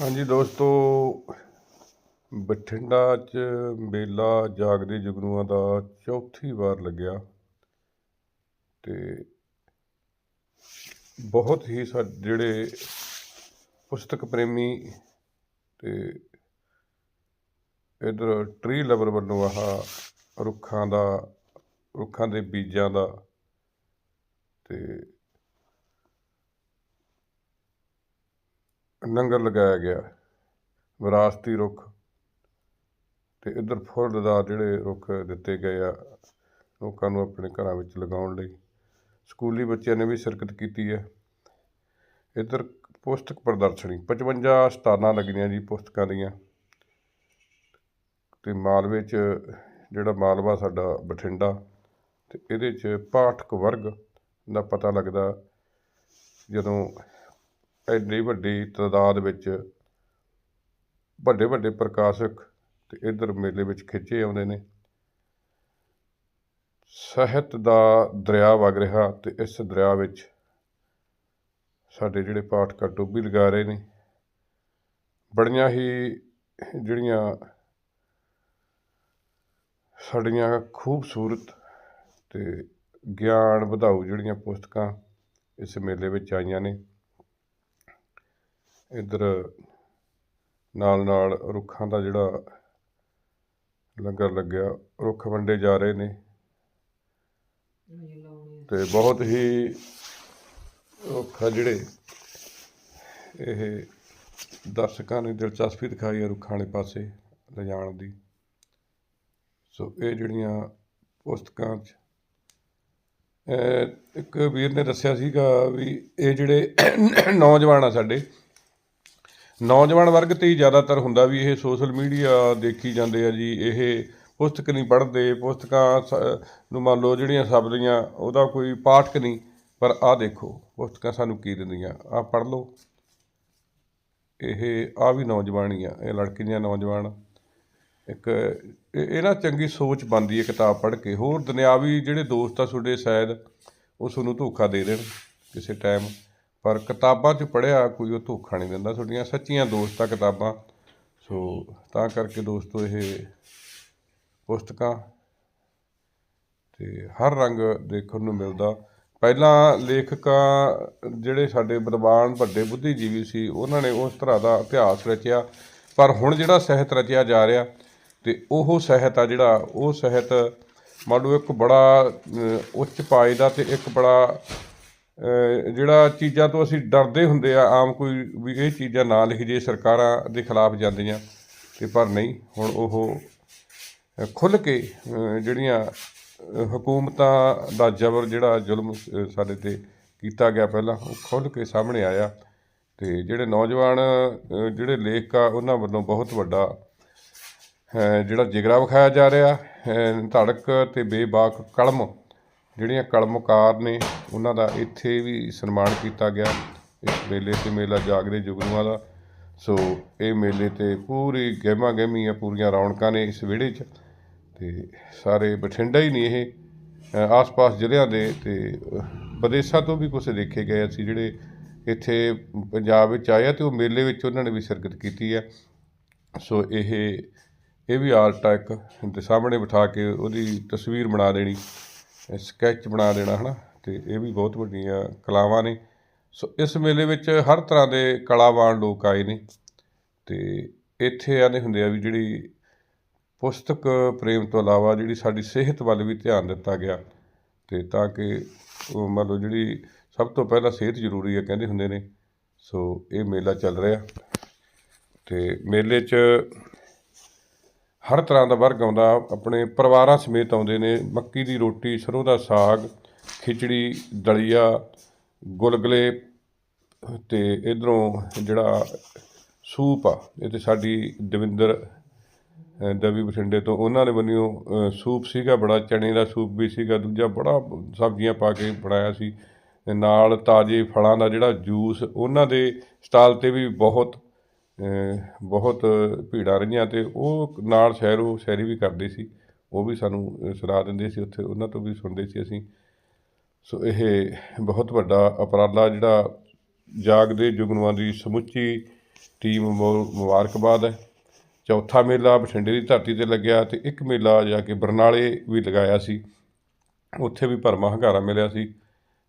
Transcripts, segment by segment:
ਹਾਂਜੀ ਦੋਸਤੋ, ਬਠਿੰਡਾ 'ਚ ਮੇਲਾ ਜਾਗਦੇ ਜਗਨੂਆਂ ਦਾ ਚੌਥੀ ਵਾਰ ਲੱਗਿਆ ਤੇ ਬਹੁਤ ਹੀ ਸਾ, ਜਿਹੜੇ ਪੁਸਤਕ ਪ੍ਰੇਮੀ ਤੇ ਇਧਰ ਟ੍ਰੀ ਲਵਰ ਵੱਲੋਂ ਆਹ ਰੁੱਖਾਂ ਦਾ, ਰੁੱਖਾਂ ਦੇ ਬੀਜਾਂ ਦਾ ਤੇ ਲੰਗਰ ਲਗਾਇਆ ਗਿਆ ਵਿਰਾਸਤੀ ਰੁੱਖ ਤੇ ਇਧਰ ਫੁੱਲਦਾਰ ਜਿਹੜੇ ਰੁੱਖ ਦਿੱਤੇ ਗਏ ਆ, ਲੋਕਾਂ ਨੂੰ ਆਪਣੇ ਘਰਾਂ ਵਿੱਚ ਲਗਾਉਣ ਲਈ। ਸਕੂਲੀ ਬੱਚਿਆਂ ਨੇ ਵੀ ਸ਼ਿਰਕਤ ਕੀਤੀ ਹੈ। ਇੱਧਰ ਪੁਸਤਕ ਪ੍ਰਦਰਸ਼ਨੀ 55 ਸਟਾਲਾਂ ਲੱਗੀਆਂ ਜੀ ਪੁਸਤਕਾਂ ਦੀਆਂ। ਤੇ ਮਾਲਵੇ 'ਚ ਜਿਹੜਾ ਮਾਲਵਾ ਸਾਡਾ ਬਠਿੰਡਾ, ਤੇ ਇਹਦੇ 'ਚ ਪਾਠਕ ਵਰਗ ਦਾ ਪਤਾ ਲੱਗਦਾ ਜਦੋਂ ਐਡੀ ਵੱਡੀ ਤਾਦਾਦ ਵਿੱਚ ਵੱਡੇ ਵੱਡੇ ਪ੍ਰਕਾਸ਼ਕ ਤੇ ਇਧਰ ਮੇਲੇ ਵਿੱਚ ਖਿੱਚੇ ਆਉਂਦੇ ਨੇ। ਸਾਹਿਤ ਦਾ ਦਰਿਆ ਵਗ ਰਿਹਾ ਤੇ ਇਸ ਦਰਿਆ ਵਿੱਚ ਸਾਡੇ ਜਿਹੜੇ ਪਾਠਕ ਡੁੱਬੀ ਲਗਾ ਰਹੇ ਨੇ। ਬੜੀਆਂ ਹੀ ਜਿਹੜੀਆਂ ਸਾਡੀਆਂ ਖੂਬਸੂਰਤ ਤੇ ਗਿਆਨ ਵਧਾਊ ਜਿਹੜੀਆਂ ਪੁਸਤਕਾਂ ਇਸ ਮੇਲੇ ਵਿੱਚ ਆਈਆਂ ਨੇ। ਇੱਧਰ ਨਾਲ ਨਾਲ ਰੁੱਖਾਂ ਦਾ ਜਿਹੜਾ ਲੰਗਰ ਲੱਗਿਆ, ਰੁੱਖ ਵੰਡੇ ਜਾ ਰਹੇ ਨੇ। ਤੇ ਬਹੁਤ ਹੀ ਰੁੱਖ ਆ ਜਿਹੜੇ ਇਹ ਦਰਸ਼ਕਾਂ ਨੇ ਦਿਲਚਸਪੀ ਦਿਖਾਈ ਹੈ ਰੁੱਖਾਂ ਵਾਲੇ ਪਾਸੇ ਲਿਜਾਣ ਦੀ। ਸੋ ਇਹ ਜਿਹੜੀਆਂ ਪੁਸਤਕਾਂ 'ਚ ਇੱਕ ਵੀਰ ਨੇ ਦੱਸਿਆ ਸੀਗਾ ਵੀ ਇਹ ਜਿਹੜੇ ਨੌਜਵਾਨ ਆ ਸਾਡੇ ਨੌਜਵਾਨ ਵਰਗ ਤੇ ਹੀ ਜ਼ਿਆਦਾਤਰ ਹੁੰਦਾ ਵੀ ਇਹ ਸੋਸ਼ਲ ਮੀਡੀਆ ਦੇਖੀ ਜਾਂਦੇ ਆ ਜੀ, ਇਹ ਪੁਸਤਕ ਨਹੀਂ ਪੜ੍ਹਦੇ, ਪੁਸਤਕਾਂ ਸ- ਨੂੰ ਮੰਨ ਲਓ ਜਿਹੜੀਆਂ ਸ਼ਬਦੀਆਂ ਉਹਦਾ ਕੋਈ ਪਾਠਕ ਨਹੀਂ, ਪਰ ਆਹ ਦੇਖੋ, ਪੁਸਤਕਾਂ ਸਾਨੂੰ ਕੀ ਦਿੰਦੀਆਂ, ਆਹ ਪੜ੍ਹ ਲਓ। ਇਹ ਆ ਵੀ ਨੌਜਵਾਨ ਹੀ ਆ, ਇਹ ਲੜਕੀ ਦੀਆਂ ਨੌਜਵਾਨ। ਇੱਕ, ਇਹ ਇਹ ਨਾ ਚੰਗੀ ਸੋਚ ਬਣਦੀ ਹੈ ਕਿਤਾਬ ਪੜ੍ਹ ਕੇ, ਹੋਰ ਦੁਨਿਆਵੀ ਜਿਹੜੇ ਦੋਸਤ ਆ ਤੁਹਾਡੇ ਸ਼ਾਇਦ, ਉਹ ਤੁਹਾਨੂੰ ਧੋਖਾ ਦੇ ਦੇਣ ਕਿਸੇ ਟਾਈਮ ਪਰ ਕਿਤਾਬਾਂ 'ਚ ਪੜ੍ਹਿਆ ਕੋਈ ਉਹ ਧੋਖਾ ਨਹੀਂ ਦਿੰਦਾ, ਤੁਹਾਡੀਆਂ ਸੱਚੀਆਂ ਦੋਸਤਾਂ ਕਿਤਾਬਾਂ। ਸੋ ਤਾਂ ਕਰਕੇ ਦੋਸਤੋ ਇਹ ਪੁਸਤਕਾਂ ਤੇ ਹਰ ਰੰਗ ਦੇਖਣ ਨੂੰ ਮਿਲਦਾ। ਪਹਿਲਾਂ ਲੇਖਕਾਂ ਜਿਹੜੇ ਸਾਡੇ ਵਿਦਵਾਨ, ਵੱਡੇ ਬੁੱਧੀਜੀਵੀ ਸੀ, ਉਹਨਾਂ ਨੇ ਉਸ ਤਰ੍ਹਾਂ ਦਾ ਇਤਿਹਾਸ ਰਚਿਆ। ਪਰ ਹੁਣ ਜਿਹੜਾ ਸਾਹਿਤ ਰਚਿਆ ਜਾ ਰਿਹਾ ਤੇ ਉਹ ਸਾਹਿਤ ਆ ਜਿਹੜਾ, ਉਹ ਸਾਹਿਤ ਮੰਨ ਲਓ ਇੱਕ ਬੜਾ ਉੱਚ ਪਾਏ ਦਾ ਤੇ ਇੱਕ ਬੜਾ ਜਿਹੜਾ ਚੀਜ਼ਾਂ ਤੋਂ ਅਸੀਂ ਡਰਦੇ ਹੁੰਦੇ ਆ, ਆਮ ਕੋਈ ਵੀ ਇਹ ਚੀਜ਼ਾਂ ਨਾ ਲਿਖ ਜੇ ਸਰਕਾਰਾਂ ਦੇ ਖਿਲਾਫ ਜਾਂਦੀਆਂ ਤੇ ਪਰ ਨਹੀਂ, ਹੁਣ ਉਹ ਖੁੱਲ੍ਹ ਕੇ ਜਿਹੜੀਆਂ ਹਕੂਮਤਾਂ ਦਾ ਜ਼ਬਰ ਜਿਹੜਾ ਜ਼ੁਲਮ ਸਾਡੇ ਤੇ ਕੀਤਾ ਗਿਆ ਪਹਿਲਾਂ, ਉਹ ਖੁੱਲ੍ਹ ਕੇ ਸਾਹਮਣੇ ਆਇਆ ਤੇ ਜਿਹੜੇ ਨੌਜਵਾਨ ਜਿਹੜੇ ਲੇਖਕ ਆ, ਉਹਨਾਂ ਵੱਲੋਂ ਬਹੁਤ ਵੱਡਾ ਜਿਹੜਾ ਜਿਗਰਾ ਵਿਖਾਇਆ ਜਾ ਰਿਹਾ ਧੜਕ ਤੇ ਬੇਬਾਕ ਕਲਮ ਜਿਹੜੀਆਂ ਕਲਮਕਾਰ ਨੇ, ਉਹਨਾਂ ਦਾ ਇੱਥੇ ਵੀ ਸਨਮਾਨ ਕੀਤਾ ਗਿਆ। ਇਸ ਮੇਲੇ ਤੇ ਮੇਲਾ ਜਾਗਰੇ ਜੁਗਨੂਆਂ ਦਾ। ਸੋ ਇਹ ਮੇਲੇ ਤੇ ਪੂਰੀ ਗਹਿਮਾ ਗਹਿਮੀ ਆ, ਪੂਰੀਆਂ ਰੌਣਕਾਂ ਨੇ ਇਸ ਵਿਹੜੇ 'ਚ। ਤੇ ਸਾਰੇ ਬਠਿੰਡਾ ਹੀ ਨਹੀਂ ਇਹ। ਆਸ-ਪਾਸ ਜ਼ਿਲ੍ਹਿਆਂ ਦੇ ਤੇ ਵਿਦੇਸ਼ਾਂ ਤੋਂ ਵੀ ਕੁਝ ਦੇਖੇ ਗਏ ਅਸੀਂ ਜਿਹੜੇ ਇੱਥੇ ਪੰਜਾਬ ਵਿੱਚ ਆਏ ਆ ਤੇ ਉਹ ਮੇਲੇ ਵਿੱਚ ਉਹਨਾਂ ਨੇ ਵੀ ਸ਼ਿਰਕਤ ਕੀਤੀ ਹੈ ਸੋ ਇਹ ਇਹ ਵੀ ਆਰਟ ਆ ਇੱਕ। ਦੇ ਸਾਹਮਣੇ ਬਿਠਾ ਕੇ ਉਹਦੀ ਤਸਵੀਰ ਬਣਾ ਦੇਣੀ। ਸਕੈਚ ਬਣਾ ਦੇਣਾ ਹਨਾ, ਤੇ ਇਹ ਵੀ ਬਹੁਤ ਵੱਡੀਆਂ ਕਲਾਵਾਂ ਨੇ। ਸੋ ਇਸ ਮੇਲੇ ਵਿੱਚ ਹਰ ਤਰ੍ਹਾਂ ਦੇ ਕਲਾਵਾਨ ਲੋਕ ਆਏ ਨੇ, ਤੇ ਇੱਥੇ ਆਨੇ ਹੁੰਦੇ ਆ ਵੀ ਜਿਹੜੀ ਪੁਸਤਕ ਪ੍ਰੇਮ ਤੋਂ ਇਲਾਵਾ ਜਿਹੜੀ ਸਾਡੀ ਸਿਹਤ ਵੱਲ ਵੀ ਧਿਆਨ ਦਿੱਤਾ ਗਿਆ, ਤੇ ਤਾਂ ਕਿ ਉਹ ਮੰਨ ਲਓ ਜਿਹੜੀ ਸਭ ਤੋਂ ਪਹਿਲਾਂ ਸਿਹਤ ਜ਼ਰੂਰੀ ਹੈ ਕਹਿੰਦੇ ਹੁੰਦੇ ਨੇ। ਸੋ ਇਹ ਮੇਲਾ ਚੱਲ ਰਿਹਾ, ਤੇ ਮੇਲੇ 'ਚ ਹਰ ਤਰ੍ਹਾਂ ਦਾ ਵਰਗ ਆਉਂਦਾ, ਆਪਣੇ ਪਰਿਵਾਰਾਂ ਸਮੇਤ ਆਉਂਦੇ ਨੇ। ਮੱਕੀ ਦੀ ਰੋਟੀ, ਸਰੋਂ ਦਾ ਸਾਗ, ਖਿਚੜੀ, ਦਲੀਆ, ਗੁਲਗਲੇ ਤੇ ਇਧਰੋਂ ਜਿਹੜਾ ਸੂਪ ਆ, ਇਹ ਤੇ ਸਾਡੀ ਦਵਿੰਦਰ ਦਵੀ ਬਠਿੰਡੇ ਤੋਂ ਉਹਨਾਂ ਨੇ ਬੰਨਿਓ ਸੂਪ ਸੀਗਾ, ਬੜਾ ਚਣੇ ਦਾ ਸੂਪ ਵੀ ਸੀਗਾ, ਦੂਜਾ ਬੜਾ ਸਬਜ਼ੀਆਂ ਪਾ ਕੇ ਬਣਾਇਆ ਸੀ। ਨਾਲ ਤਾਜ਼ੇ ਫਲਾਂ ਦਾ ਜਿਹੜਾ ਜੂਸ, ਉਹਨਾਂ ਦੇ ਸਟਾਲ ਤੇ ਵੀ ਬਹੁਤ ਬਹੁਤ ਭੀੜਾਂ ਰਹੀਆਂ ਅਤੇ ਉਹ ਨਾਲ ਸ਼ਹਿਰੋ ਸ਼ਾਇਰੀ ਵੀ ਕਰਦੇ ਸੀ। ਉਹ ਵੀ ਸਾਨੂੰ ਸੁਣਾ ਦਿੰਦੇ ਸੀ ਉੱਥੇ। ਉਹਨਾਂ ਤੋਂ ਵੀ ਸੁਣਦੇ ਸੀ ਅਸੀਂ। ਸੋ ਇਹ ਬਹੁਤ ਵੱਡਾ ਉਪਰਾਲਾ ਜਿਹੜਾ ਜਾਗਦੇ ਜੁਗਨੂਆਂ ਦੀ ਸਮੁੱਚੀ ਟੀਮ ਮੁ- ਮੁਬਾਰਕਬਾਦ ਹੈ। ਚੌਥਾ ਮੇਲਾ ਬਠਿੰਡੇ ਦੀ ਧਰਤੀ ਤੇ ਲੱਗਿਆ ਤੇ ਇੱਕ ਮੇਲਾ ਜਾ ਕੇ ਬਰਨਾਲੇ ਵੀ ਲਗਾਇਆ ਸੀ। ਉੱਥੇ ਵੀ ਭਰਮਾ ਹੰਗਾਰਾ ਮਿਲਿਆ ਸੀ।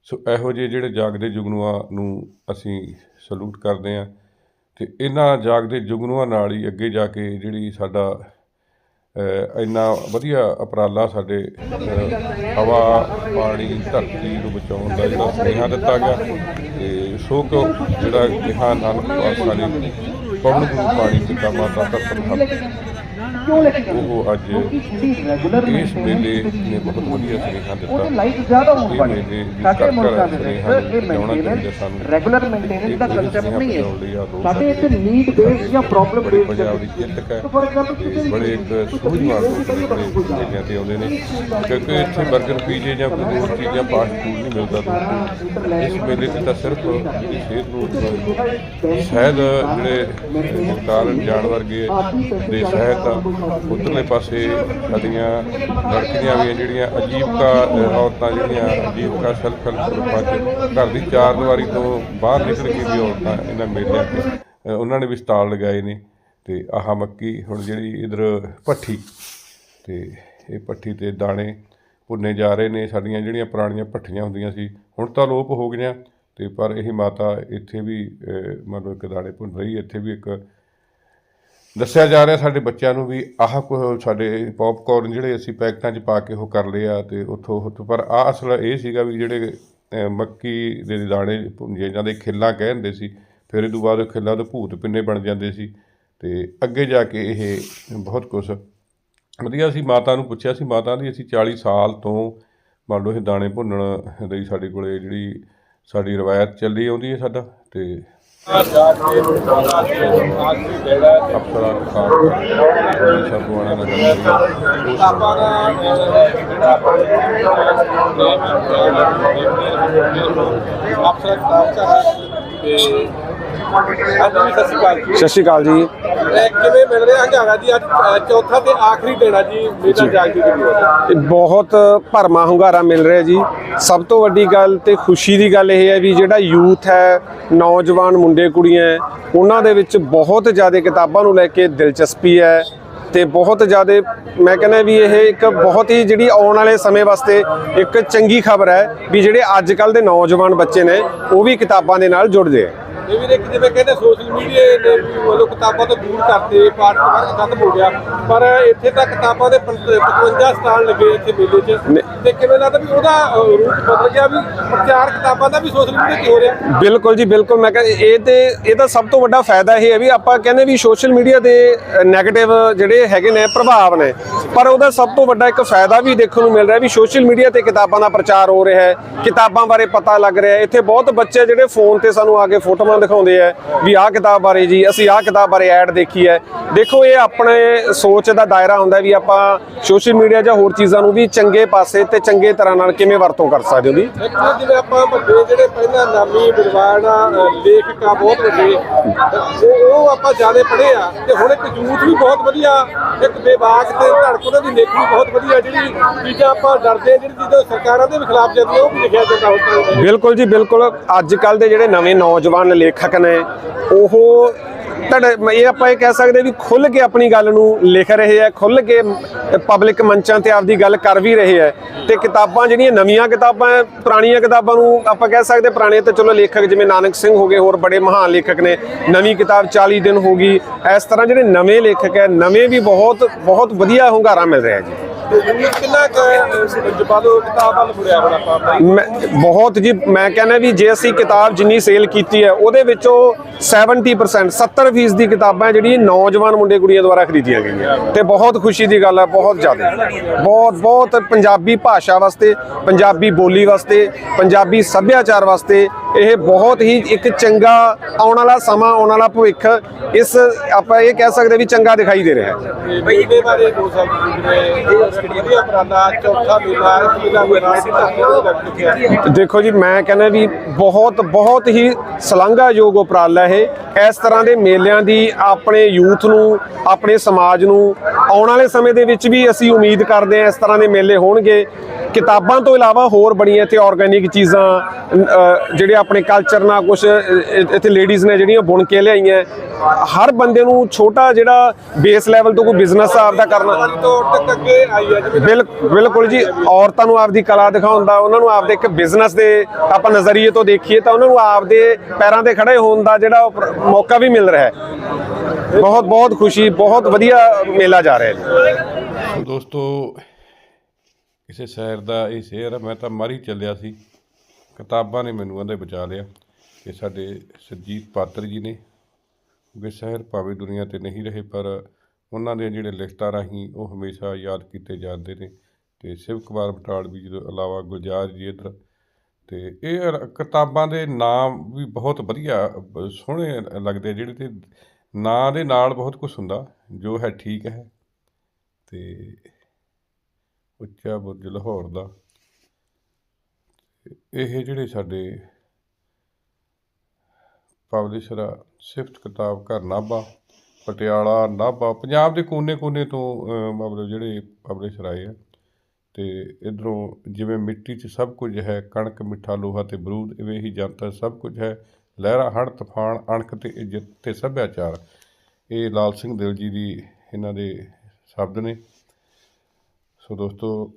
ਸੋ ਇਹੋ ਜਿਹੇ ਜਿਹੜੇ ਜਾਗਦੇ ਜੁਗਨੂਆਂ ਨੂੰ ਅਸੀਂ ਸਲੂਟ ਕਰਦੇ ਹਾਂ। ਅਤੇ ਇਹਨਾਂ ਜਾਗਦੇ ਜੁਗਨੂਆਂ ਨਾਲ ਹੀ ਅੱਗੇ ਜਾ ਕੇ ਜਿਹੜੀ ਸਾਡਾ ਇੰਨਾ ਵਧੀਆ ਉਪਰਾਲਾ ਸਾਡੇ ਹਵਾ, ਪਾਣੀ, ਧਰਤੀ ਨੂੰ ਬਚਾਉਣ ਦਾ ਜਿਹੜਾ ਸੁਨੇਹਾ ਦਿੱਤਾ ਗਿਆ ਤੇ ਸੋ ਕੋ ਜਿਹੜਾ ਕਿਹਾ ਨਾਨਕ ਪਾਤਸ਼ਾਹ ਨੇ, ਪਵਨ ਗੁਰੂ ਪਾਣੀ ਪਿਤਾ ਮਾਤਾ ਧਰਤ ਹੱਥ ਉਹ ਅੱਜ ਇਸ ਮੇਲੇ ਨੇ ਬਹੁਤ ਵਧੀਆ ਸੁਨੇਹਾ ਉਹਦੇ ਦਿੱਤਾ। ਲਾਈਟ ਜ਼ਿਆਦਾ ਹੋਣ ਵਾਲੇ ਸਾਡੇ ਮੁਲਕਾਂ ਦੇ ਵਿੱਚ ਇਹ ਮੇਨਟੇਨੈਂਸ ਰੈਗੂਲਰ ਮੇਨਟੇਨੈਂਸ ਦਾ ਸੁਨੇਹਾ ਨਹੀਂ ਹੈ। ਸਾਡੇ ਇੱਥੇ ਨੀਡ ਬੇਸਡ ਜਾਂ ਪ੍ਰੋਬਲਮ ਬੇਸਡ ਪੰਜਾਬ ਦੀ ਚਿੰਤਕ ਹੈ। ਬੜੇ ਇੱਕ ਸੂਝਵਾਨ ਲੋਕ ਨੇ ਜਿਹੜੇ ਮੇਲਿਆਂ ਤੇ ਆਉਂਦੇ ਨੇ। ਕਿਉਂਕਿ ਇੱਥੇ 버ਗਰ ਪੀਜੇ ਜਾਂ ਕੋਈ ਹੋਰ ਚੀਜ਼ਾਂ ਫਾਸਟ ਫੂਡ ਨਹੀਂ ਮਿਲਦਾ ਦੂਰ ਤੋਂ। ਇਸ ਮੇਲੇ ਤੇ ਤਾਂ ਸਿਰਫ ਸਿਹਤ ਨੂੰ ਸ਼ਾਇਦ ਜਿਹੜੇ ਮੁਖਤਾਰ ਜਾਨਵਰ ਗਏ ਦੇ ਸਹਿਤ ਉਧਰਲੇ ਪਾਸੇ ਸਾਡੀਆਂ ਲੜਕੀਆਂ ਵੀ ਜਿਹੜੀਆਂ ਅਜੀਬਕਾ ਔਰਤਾਂ ਜਿਹੜੀਆਂ ਅਜੀਬਕਾ ਸੈਲਫ ਹੈਲਪ ਗਰੁੱਪਾਂ 'ਚ, ਘਰ ਦੀ ਚਾਰ ਦੀਵਾਰੀ ਤੋਂ ਬਾਹਰ ਨਿਕਲ ਕੇ ਵੀ ਔਰਤਾਂ ਇਹਨਾਂ ਮੇਲਿਆਂ 'ਤੇ ਉਹਨਾਂ ਨੇ ਵੀ ਸਟਾਲ ਲਗਾਏ ਨੇ ਤੇ ਆਹ ਮੱਕੀ ਹੁਣ ਜਿਹੜੀ ਇਧਰ ਭੱਠੀ ਤੇ ਇਹ ਭੱਠੀ ਤੇ ਦਾਣੇ ਭੁੰਨੇ ਜਾ ਰਹੇ ਨੇ, ਸਾਡੀਆਂ ਜਿਹੜੀਆਂ ਪੁਰਾਣੀਆਂ ਭੱਠੀਆਂ ਹੁੰਦੀਆਂ ਸੀ, ਹੁਣ ਤਾਂ ਲੋਪ ਹੋ ਗਈਆਂ ਤੇ ਪਰ ਇਹ ਮਾਤਾ ਇੱਥੇ ਵੀ ਮਤਲਬ ਇੱਕ ਦਾਣੇ ਭੁੰਨ ਰਹੀ, ਇੱਥੇ ਵੀ ਇੱਕ ਦੱਸਿਆ ਜਾ ਰਿਹਾ ਸਾਡੇ ਬੱਚਿਆਂ ਨੂੰ ਵੀ ਆਹ ਕੋ ਸਾਡੇ ਪੌਪਕਾਰਨ ਜਿਹੜੇ ਅਸੀਂ ਪੈਕਟਾਂ 'ਚ ਪਾ ਕੇ ਉਹ ਕਰ ਲਿਆ ਤੇ ਉੱਥੋਂ ਉੱਥੋਂ ਪਰ ਆ ਅਸਲ ਇਹ ਸੀਗਾ ਵੀ ਜਿਹੜੇ ਅਹ, ਮੱਕੀ ਦੇ ਦਾਣੇ ਭੁੰਜੇ ਜਾਂਦੇ ਖਿੱਲਾਂ ਕਹਿੰਦੇ ਸੀ ਫਿਰ ਇਹ ਤੋਂ ਬਾਅਦ ਉਹ ਖਿੱਲਾਂ ਤੋਂ ਭੂਤ ਪਿੰਨੇ ਬਣ ਜਾਂਦੇ ਸੀ ਤੇ ਅੱਗੇ ਜਾ ਕੇ ਇਹ ਬਹੁਤ ਕੁਝ ਵਧੀਆ ਅਸੀਂ ਮਾਤਾ ਨੂੰ ਪੁੱਛਿਆ ਸੀ ਮਾਤਾ ਦੀ ਅਸੀਂ 40 ਸਾਲ ਤੋਂ ਮੰਨ ਲਓ ਇਹ ਦਾਣੇ ਭੁੰਨਣ ਲਈ ਸਾਡੇ ਕੋਲੇ ਜਿਹੜੀ ਸਾਡੀ ਰਵਾਇਤ ਚੱਲੀ ਆਉਂਦੀ ਹੈ ਸਾਡਾ ਤੇ ਅਫਸਰਾਂ ਦੇ ਸਾਥ ਸਭ ਵਾਲਾ ਨਗਰ ਆਪਾਂ ਦਾ ਜਿਹੜਾ ਆਪਾਂ ਅਫਸਰ ਕਿਤਾਬ ਕਰ ਤੇ ਸਤਿ ਸ਼੍ਰੀ ਅਕਾਲ ਜੀ। ਸਤਿ ਸ਼੍ਰੀ ਅਕਾਲ ਜੀ ਇਹ ਕਿਵੇਂ ਮਿਲ ਰਿਹਾ ਹੰਗਾਰਾ ਜੀ? ਅੱਜ ਅ, ਚੌਥਾ ਤੇ ਆਖਰੀ ਦਿਨ ਆ ਜੀ ਮੇਲਾ ਜਾਗਦੀ ਦੀ ਇਹ ਬਹੁਤ ਭਰਮਾ ਹੁੰਗਾਰਾ ਮਿਲ ਰਿਹਾ ਜੀ। ਸਭ ਤੋਂ ਵੱਡੀ ਗੱਲ ਤੇ ਖੁਸ਼ੀ ਦੀ ਗੱਲ ਇਹ ਹੈ ਵੀ ਜਿਹੜਾ ਯੂਥ ਹੈ ਨੌਜਵਾਨ ਮੁੰਡੇ ਕੁੜੀਆਂ ਹੈ, ਉਹਨਾਂ ਦੇ ਵਿੱਚ ਬਹੁਤ ਜ਼ਿਆਦਾ ਕਿਤਾਬਾਂ ਨੂੰ ਲੈ ਕੇ ਦਿਲਚਸਪੀ ਹੈ ਤੇ ਬਹੁਤ ਜ਼ਿਆਦਾ ਮੈਂ ਕਹਿੰਦਾ ਵੀ ਇਹ ਇੱਕ ਬਹੁਤ ਹੀ ਜਿਹੜੀ ਆਉਣ ਵਾਲੇ ਸਮੇਂ ਵਾਸਤੇ ਇੱਕ ਚੰਗੀ ਖਬਰ ਹੈ ਵੀ ਜਿਹੜੇ ਅੱਜ ਕੱਲ ਦੇ ਨੌਜਵਾਨ ਬੱਚੇ ਨੇ ਉਹ ਵੀ ਕਿਤਾਬਾਂ ਦੇ ਨਾਲ ਜੁੜਦੇ ਆ ਇਹ ਵੀ ਇੱਕ ਜਿਵੇਂ ਕਹਿੰਦੇ ਸੋਸ਼ਲ ਮੀਡੀਆ ਨੇ ਮਤਲਬ ਕਿਤਾਬਾਂ ਤੋਂ ਦੂਰ ਕਰਤੇ ਪਾਠ ਪੜ੍ਹਨਾ ਖਤਮ ਹੋ ਗਿਆ। ਪਰ ਇੱਥੇ ਤਾਂ ਕਿਤਾਬਾਂ ਦੇ 55 ਸਟਾਲ ਲੱਗੇ ਇੱਥੇ ਮੇਲੇ 'ਚ। ਤੇ ਕਿਵੇਂ ਲੱਗਦਾ ਵੀ ਉਹਦਾ ਰੂਪ ਬਦਲ ਗਿਆ ਵੀ ਪ੍ਰਚਾਰ ਕਿਤਾਬਾਂ ਦਾ ਵੀ ਸੋਸ਼ਲ ਮੀਡੀਆ 'ਤੇ ਹੋ ਰਿਹਾ? ਬਿਲਕੁਲ ਜੀ ਬਿਲਕੁਲ। ਮੈਂ ਕਹਿੰਦਾ ਇਹ ਤੇ ਇਹਦਾ ਸਭ ਤੋਂ ਵੱਡਾ ਫਾਇਦਾ ਇਹ ਹੈ ਵੀ ਆਪਾਂ ਕਹਿੰਦੇ ਵੀ ਸੋਸ਼ਲ ਮੀਡੀਆ ਦੇ 네ਗੇਟਿਵ ਜਿਹੜੇ ਹੈਗੇ ਨੇ ਪ੍ਰਭਾਵ ਨੇ। ਪਰ ਉਹਦਾ ਸਭ ਤੋਂ ਵੱਡਾ ਇੱਕ ਫਾਇਦਾ ਵੀ ਦੇਖਣ ਨੂੰ ਮਿਲ ਰਿਹਾ ਵੀ ਸੋਸ਼ਲ ਮੀਡੀਆ ਤੇ ਕਿਤਾਬਾਂ ਦਾ ਪ੍ਰਚਾਰ ਹੋ ਰਿਹਾ ਹੈ। ਕਿਤਾਬਾਂ ਬਾਰੇ ਪਤਾ ਲੱਗ ਰਿਹਾ ਹੈ। ਇੱਥੇ ਬਹੁਤ ਬੱਚੇ ਜਿਹੜੇ ਫੋਨ ਤੇ ਸਾਨੂੰ ਆ ਕੇ ਫੋਟੋਆਂ ਦਿਖਾਉਂਦੇ ਆ ਵੀ ਆਹ ਕਿਤਾਬ ਬਾਰੇ ਜੀ ਅਸੀਂ ਆਹ ਕਿਤਾਬ ਬਾਰੇ ਐਡ ਦੇਖੀ ਹੈ। ਦੇਖੋ ਇਹ ਆਪਣੇ ਸੋਚ ਦਾ ਦਾਇਰਾ ਹੁੰਦਾ ਵੀ ਆਪਾਂ ਸੋਸ਼ਲ ਮੀਡੀਆ ਜਾਂ ਹੋਰ ਚੀਜ਼ਾਂ ਨੂੰ ਵੀ ਚੰਗੇ ਪਾਸੇ ਤੇ ਚੰਗੇ ਤਰ੍ਹਾਂ ਨਾਲ ਕਿਵੇਂ ਵਰਤੋਂ ਕਰ ਸਕਦੇ ਇੱਕ ਤਾਂ ਜਿਵੇਂ ਆਪਾਂ ਵੱਡੇ ਜਿਹੜੇ ਪਹਿਲਾਂ ਨਾਮੀ ਵਿਦਵਾਨ ਲੇਖਕ ਆ ਬਹੁਤ ਵੱਡੇ ਉਹ ਆਪਾਂ ਜ਼ਿਆਦਾ ਪੜ੍ਹੇ ਆ ਤੇ ਹੁਣ ਇੱਕ ਯੂਥ ਵੀ ਬਹੁਤ ਵਧੀਆ ਇੱਕ ਬੇਬਾਕ ਤੇ ਧੜਕ ਉਹਨਾਂ ਦੀ ਲੇਖਣੀ ਬਹੁਤ ਵਧੀਆ ਜਿਹੜੀ ਚੀਜ਼ਾਂ ਆਪਾਂ ਡਰਦੇ ਆ, ਜਿਹੜੀ ਚੀਜ਼ਾਂ ਸਰਕਾਰਾਂ ਦੇ ਖਿਲਾਫ ਜਾਂਦੀਆਂ ਉਹ ਵੀ ਲਿਖਿਆ ਜਾਂਦਾ ਹੁੰਦਾ ਹੈ ਬਿਲਕੁਲ ਜੀ ਬਿਲਕੁਲ। ਅੱਜ ਕੱਲ ਦੇ ਜਿਹੜੇ ਨਵੇਂ ਨੌਜਵਾਨ ਲੇਖਕ ਨੇ, ਉਹ ਤੁਹਾਡੇ ਇਹ ਆਪਾਂ ਇਹ ਕਹਿ ਸਕਦੇ ਵੀ ਖੁੱਲ ਕੇ ਆਪਣੀ ਗੱਲ ਨੂੰ ਲਿਖ ਰਹੇ ਆ ਖੁੱਲ ਕੇ ਪਬਲਿਕ ਮੰਚਾਂ ਤੇ ਆਪਦੀ ਗੱਲ ਕਰ ਵੀ ਰਹੇ ਆ। ਤੇ ਕਿਤਾਬਾਂ ਜਿਹੜੀਆਂ ਨਵੀਆਂ ਕਿਤਾਬਾਂ ਪੁਰਾਣੀਆਂ ਕਿਤਾਬਾਂ ਨੂੰ ਆਪਾਂ ਕਹਿ ਸਕਦੇ ਪੁਰਾਣੇ ਤੇ ਚਲੋ ਲੇਖਕ ਜਿਵੇਂ ਨਾਨਕ ਸਿੰਘ ਹੋ ਗਏ, ਹੋਰ ਬੜੇ ਮਹਾਨ ਲੇਖਕ ਨੇ। ਨਵੀਂ ਕਿਤਾਬ 40 ਦਿਨ ਹੋ ਗਈ, ਇਸ ਤਰ੍ਹਾਂ ਜਿਹੜੇ ਨਵੇਂ ਲੇਖਕ ਹੈ ਨਵੇਂ ਵੀ ਬਹੁਤ ਬਹੁਤ ਵਧੀਆ ਹੁੰਗਾਰਾ ਮਿਲ ਰਿਹਾ ਜੀ। ਕਿੰਨਾ ਜਬਾਦੋ ਕਿਤਾਬ ਵੱਲ ਮੁੜਿਆ ਹੁਣ ਆਪਾਂ ਮੈਂ ਬਹੁਤ ਜੀ, ਮੈਂ ਕਹਿੰਦਾ ਵੀ ਜੇ ਅਸੀਂ ਕਿਤਾਬ ਜਿੰਨੀ ਸੇਲ ਕੀਤੀ ਹੈ, ਉਹਦੇ ਵਿੱਚੋਂ 70% 70% ਦੀ ਕਿਤਾਬਾਂ ਜਿਹੜੀ ਨੌਜਵਾਨ ਮੁੰਡੇ ਕੁੜੀਆਂ ਦੁਆਰਾ ਖਰੀਦੀਆਂ ਗਈਆਂ। ਤੇ ਬਹੁਤ ਖੁਸ਼ੀ ਦੀ ਗੱਲ ਹੈ, ਬਹੁਤ ਜ਼ਿਆਦਾ। ਬਹੁਤ ਬਹੁਤ ਪੰਜਾਬੀ ਭਾਸ਼ਾ ਵਾਸਤੇ, ਪੰਜਾਬੀ ਬੋਲੀ ਵਾਸਤੇ, ਪੰਜਾਬੀ ਸੱਭਿਆਚਾਰ ਵਾਸਤੇ ਇਹ ਬਹੁਤ ਹੀ ਇੱਕ ਚੰਗਾ ਆਉਣ ਵਾਲਾ ਸਮਾਂ ਆਉਣ ਵਾਲਾ ਭਵਿੱਖ ਇਸ ਆਪਾਂ ਇਹ ਕਹਿ ਸਕਦੇ ਵੀ ਚੰਗਾ ਦਿਖਾਈ ਦੇ ਰਿਹਾ ਹੈ। ਬਾਰੇ ਦੋ ਸਾਲ ਚੌਥਾ ਮੇਲਾ ਮੇਲਾ ਦੇਖੋ ਜੀ ਮੈਂ ਕਹਿੰਦਾ ਵੀ ਬਹੁਤ ਬਹੁਤ ਹੀ ਸ਼ਲਾਘਾਯੋਗ ਉਪਰਾਲਾ ਇਹ। ਇਸ ਤਰ੍ਹਾਂ ਦੇ ਮੇਲਿਆਂ ਦੀ ਆਪਣੇ ਯੂਥ ਨੂੰ ਆਪਣੇ ਸਮਾਜ ਨੂੰ ਆਉਣ ਵਾਲੇ ਸਮੇਂ ਦੇ ਵਿੱਚ ਵੀ ਅਸੀਂ ਉਮੀਦ ਕਰਦੇ ਹਾਂ ਇਸ ਤਰ੍ਹਾਂ ਦੇ ਮੇਲੇ ਹੋਣਗੇ। ਕਿਤਾਬਾਂ ਤੋਂ ਇਲਾਵਾ ਹੋਰ ਬੜੀਆਂ ਇੱਥੇ ਆਰਗੈਨਿਕ ਚੀਜ਼ਾਂ ਜਿਹੜੇ ਆਪਣੇ ਕਲਚਰ ਨਾਲ ਕੁਝ ਇੱਥੇ ਲੇਡੀਜ਼ ਨੇ ਜਿਹੜੀਆਂ ਬੁਣ ਕੇ ਲਿਆਈਆਂ ਹਰ ਬੰਦੇ ਨੂੰ ਛੋਟਾ ਜਿਹੜਾ ਬੇਸ ਲੈਵਲ ਤੋਂ ਕੋਈ ਬਿਜ਼ਨਸ ਆਪਦਾ ਕਰਨਾ ਬਿਲਕੁਲ ਜੀ ਔਰਤਾਂ ਨੂੰ ਆਪਦੀ ਕਲਾ ਦਿਖਾਉਣ ਦਾ ਉਹਨਾਂ ਨੂੰ ਆਪਦੇ ਇੱਕ ਬਿਜ਼ਨਸ ਦੇ ਆਪਾਂ ਨਜ਼ਰੀਏ ਤੋਂ ਦੇਖੀਏ ਤਾਂ ਉਹਨਾਂ ਨੂੰ ਆਪਦੇ ਪੈਰਾਂ ਤੇ ਖੜੇ ਹੋਣ ਦਾ ਜਿਹੜਾ ਮੌਕਾ ਵੀ ਮਿਲ ਰਿਹਾ ਹੈ। ਬਹੁਤ ਬਹੁਤ ਖੁਸ਼ੀ ਬਹੁਤ ਵਧੀਆ ਮੇਲਾ ਜਾ ਰਿਹਾ ਹੈ ਜੀ। ਦੋਸਤੋ ਕਿਸੇ ਸ਼ਹਿਰ ਦਾ ਇਹ ਸ਼ੇਰ ਮੈਂ ਤਾਂ ਮਰ ਚੱਲਿਆ ਸੀ। ਕਿਤਾਬਾਂ ਨੇ ਮੈਨੂੰ ਉਹਦੇ ਬਚਾ ਲਿਆ ਇਹ ਸਾਡੇ ਸਰਜੀਤ ਪਾਤਰ ਜੀ ਨੇ, ਕਿਉਂਕਿ ਸ਼ਹਿਰ ਭਾਵੇਂ ਦੁਨੀਆ ਤੇ ਨਹੀਂ ਰਹੇ, ਪਰ ਉਹਨਾਂ ਦੇ ਜਿਹੜੇ ਲਿਖਤਾਂ ਰਾਹੀਂ ਉਹ ਹਮੇਸ਼ਾ ਯਾਦ ਕੀਤੇ ਜਾਂਦੇ ਨੇ। ਤੇ ਸ਼ਿਵ ਕੁਮਾਰ ਬਟਾਲ ਵੀ ਜਦੋਂ ਇਲਾਵਾ ਗੁਲਜ਼ਾਰ ਜੀ ਇੱਧਰ, ਤੇ ਇਹ ਕਿਤਾਬਾਂ ਦੇ ਨਾਮ ਵੀ ਬਹੁਤ ਵਧੀਆ, ਸੋਹਣੇ ਲੱਗਦੇ ਜਿਹੜੇ ਤੇ ਨਾਂ ਦੇ ਨਾਲ ਬਹੁਤ ਕੁਝ ਹੁੰਦਾ, ਜੋ ਹੈ ਠੀਕ ਹੈ। ਤੇ ਉੱਚਾ ਬੁਰਜ ਲਾਹੌਰ ਦਾ ਇਹ ਜਿਹੜੇ ਸਾਡੇ ਪਬਲਿਸ਼ਰ ਆ, ਸਿਫਤ ਕਿਤਾਬ ਘਰ ਨਾਭਾ, ਪਟਿਆਲਾ ਨਾਭਾ, ਪੰਜਾਬ ਦੇ ਕੋਨੇ-ਕੋਨੇ ਤੋਂ ਮਤਲਬ ਜਿਹੜੇ ਪਬਲਿਸ਼ਰ ਆਏ ਆ, ਤੇ ਇਧਰੋਂ ਜਿਵੇਂ ਮਿੱਟੀ 'ਚ ਸਭ ਕੁਝ ਹੈ, ਕਣਕ, ਮਿੱਠਾ, ਲੋਹਾ ਤੇ ਬਰੂਦ, ਇਵੇਂ ਹੀ ਜਨਤਾ ਸਭ ਕੁਝ ਹੈ, ਲਹਿਰਾ ਹੜ ਤੂਫਾਨ, ਅਣਖ ਤੇ ਇੱਜ਼ਤ ਤੇ ਸੱਭਿਆਚਾਰ। ਇਹ ਲਾਲ ਸਿੰਘ ਦਿਲ ਜੀ ਦੀ ਇਹਨਾਂ ਦੇ ਸ਼ਬਦ ਨੇ। ਸੋ ਦੋਸਤੋ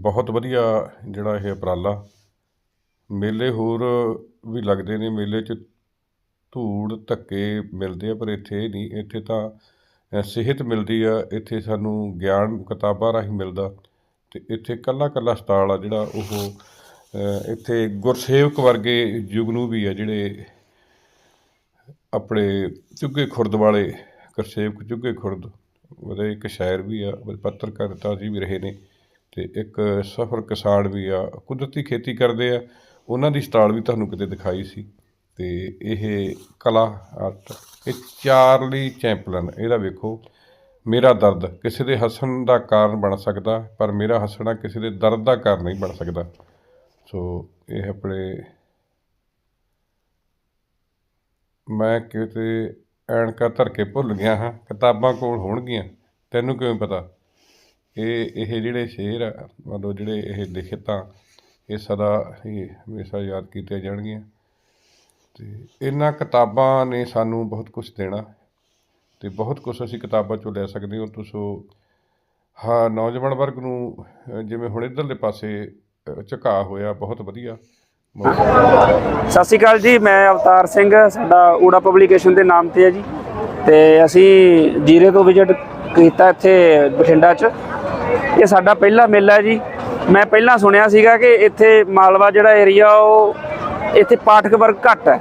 ਬਹੁਤ ਵਧੀਆ ਜਿਹੜਾ ਇਹ ਉਪਰਾਲਾ। ਮੇਲੇ ਹੋਰ ਵੀ ਲੱਗਦੇ ਨੇ, ਮੇਲੇ 'ਚ ਧੂੜ, ਧੱਕੇ ਮਿਲਦੇ ਆ, ਪਰ ਇੱਥੇ ਇਹ ਨਹੀਂ। ਇੱਥੇ ਤਾਂ ਸਿਹਤ ਮਿਲਦੀ ਆ। ਇੱਥੇ ਸਾਨੂੰ ਗਿਆਨ, ਕਿਤਾਬਾਂ ਰਾਹੀਂ ਮਿਲਦਾ। ਅਤੇ ਇੱਥੇ ਇਕੱਲਾ ਇਕੱਲਾ ਸਟਾਲ ਆ ਜਿਹੜਾ ਉਹ ਇੱਥੇ ਗੁਰਸੇਵਕ ਵਰਗੇ ਜੁਗਨੂ ਵੀ ਆ ਜਿਹੜੇ ਆਪਣੇ ਚੁੱਗੇ ਖੁਰਦ ਵਾਲੇ, ਗੁਰਸੇਵਕ ਚੁੱਗੇ ਖੁਰਦ। ਉਹਦੇ ਇੱਕ ਸ਼ਾਇਰ ਵੀ ਆ, ਪੱਤਰਕਾਰਿਤਾ ਜੀ ਵੀ ਰਹੇ ਨੇ। ਤੇ ਇੱਕ ਸਫਰ ਕਿਸਾਨ ਵੀ ਆ, ਕੁਦਰਤੀ ਖੇਤੀ ਕਰਦੇ ਆ, ਉਹਨਾਂ ਦੀ ਸਟਾਲ ਵੀ ਤੁਹਾਨੂੰ ਕਿਤੇ ਦਿਖਾਈ ਸੀ। ਤੇ ਇਹ ਕਲਾ ਆਰਟ, ਇਹ ਚਾਰਲੀ ਚੈਂਪਲਨ, ਇਹਦਾ ਵੇਖੋ। ਮੇਰਾ ਦਰਦ ਕਿਸੇ ਦੇ ਹੱਸਣ ਦਾ ਕਾਰਨ ਬਣ ਸਕਦਾ, ਪਰ ਮੇਰਾ ਹੱਸਣਾ ਕਿਸੇ ਦੇ ਦਰਦ ਦਾ ਕਾਰਨ ਨਹੀਂ ਬਣ ਸਕਦਾ। ਸੋ ਇਹ ਆਪਣੇ ਮੈਂ ਕਿਤੇ ਐਨਕਾ ਧਰ ਕੇ ਭੁੱਲ ਗਿਆ ਹਾਂ, ਕਿਤਾਬਾਂ ਕੋਲ ਹੋਣਗੀਆਂ, ਤੈਨੂੰ ਕਿਵੇਂ ਪਤਾ? ਇਹ ਇਹ ਜਿਹੜੇ ਸ਼ੇਰ ਆ ਮਤਲਬ ਜਿਹੜੇ ਇਹ ਲਿਖਤਾਂ ਇਹ ਸਦਾ ਹੀ ਹਮੇਸ਼ਾ ਯਾਦ ਕੀਤੀਆਂ ਜਾਣਗੀਆਂ। ਤੇ ਇਹਨਾਂ ਕਿਤਾਬਾਂ ਨੇ ਸਾਨੂੰ ਬਹੁਤ ਕੁਝ ਦੇਣਾ। ਤੇ ਬਹੁਤ ਕੁਝ ਅਸੀਂ ਕਿਤਾਬਾਂ ਚੋਂ ਲੈ ਸਕਦੇ ਹਾਂ। ਤੁਸੀਂ ਹਾਂ ਨੌਜਵਾਨ ਵਰਗ ਨੂੰ ਜਿਵੇਂ ਹੁਣ ਇਧਰਲੇ ਪਾਸੇ ਅ, ਝੁਕਾਅ ਹੋਇਆ ਬਹੁਤ ਵਧੀਆ। ਸਤਿ ਸ਼੍ਰੀ ਅਕਾਲ ਜੀ ਮੈਂ ਅਵਤਾਰ ਸਿੰਘ ਸਾਡਾ ਊੜਾ ਪਬਲੀਕੇਸ਼ਨ ਦੇ ਨਾਮ ਤੇ ਹੈ ਜੀ। ਤੇ ਅਸੀਂ ਜੀਰੇ ਤੋਂ ਵਿਜ਼ਿਟ ਕੀਤਾ ਇੱਥੇ ਬਠਿੰਡਾ 'ਚ। ਇਹ ਸਾਡਾ ਪਹਿਲਾ ਮੇਲਾ ਜੀ। ਮੈਂ ਪਹਿਲਾਂ ਸੁਣਿਆ ਸੀਗਾ ਕਿ ਇੱਥੇ ਮਾਲਵਾ ਜਿਹੜਾ ਏਰੀਆ ਉਹ ਇੱਥੇ ਪਾਠਕ ਵਰਗ ਘੱਟ ਹੈ।